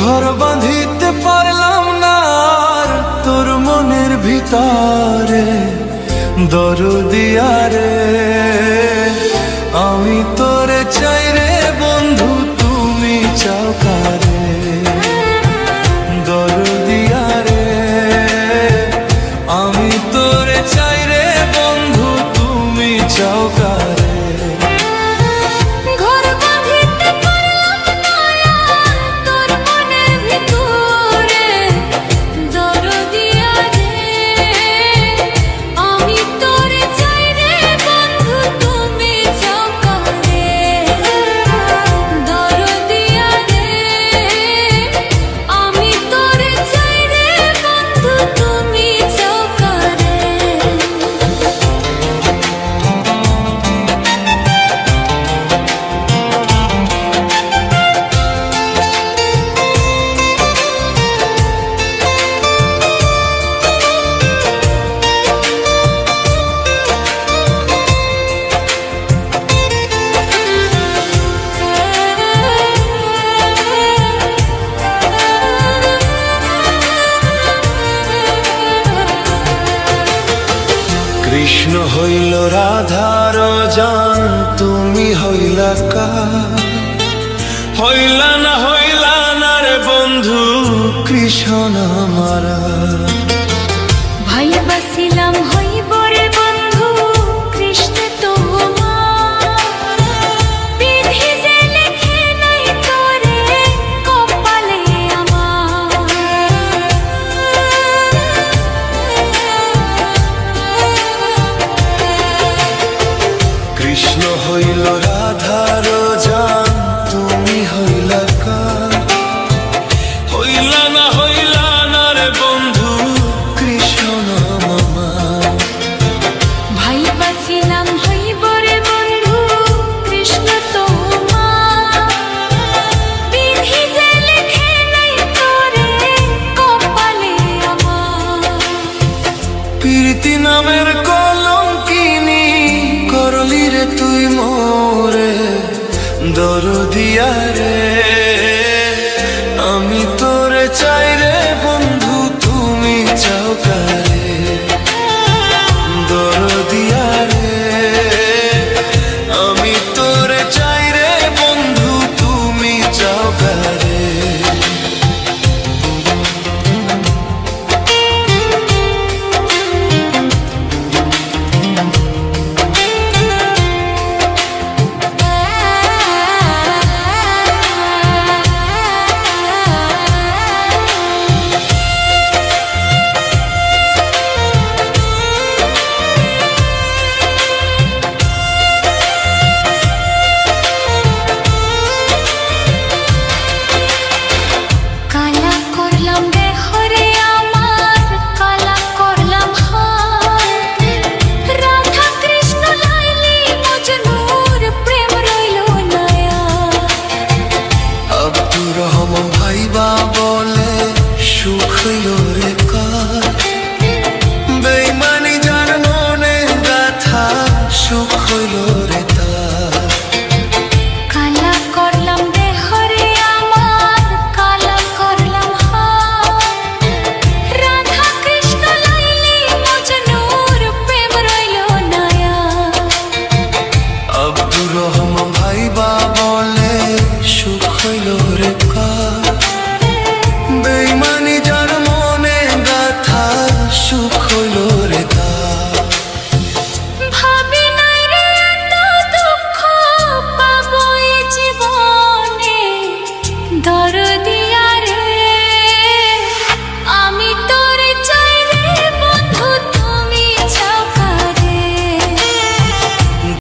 ঘর বাঁধিতে পারলাম না তোর মনের ভিতরে দরদিয়ারে আমি তোরে চাই কৃষ্ণ হইল রাধার জান, তুমি হইলা কা হইলা না হইলা না রে বন্ধু কৃষ্ণ মারা। কৃষ্ণ হইল রাধার জান তুমি হইলা কা হইলা না হইলা না রে বন্ধু কৃষ্ণ মামা ভাই বাসিলাম হইব রে বন্ধু কৃষ্ণ তোমার। বিধি যে লেখে নাই তোরে কপালে আমার। প্রীতি নামের রে তুই মোরে দরদিয়া রে আমি তোরে চাই রে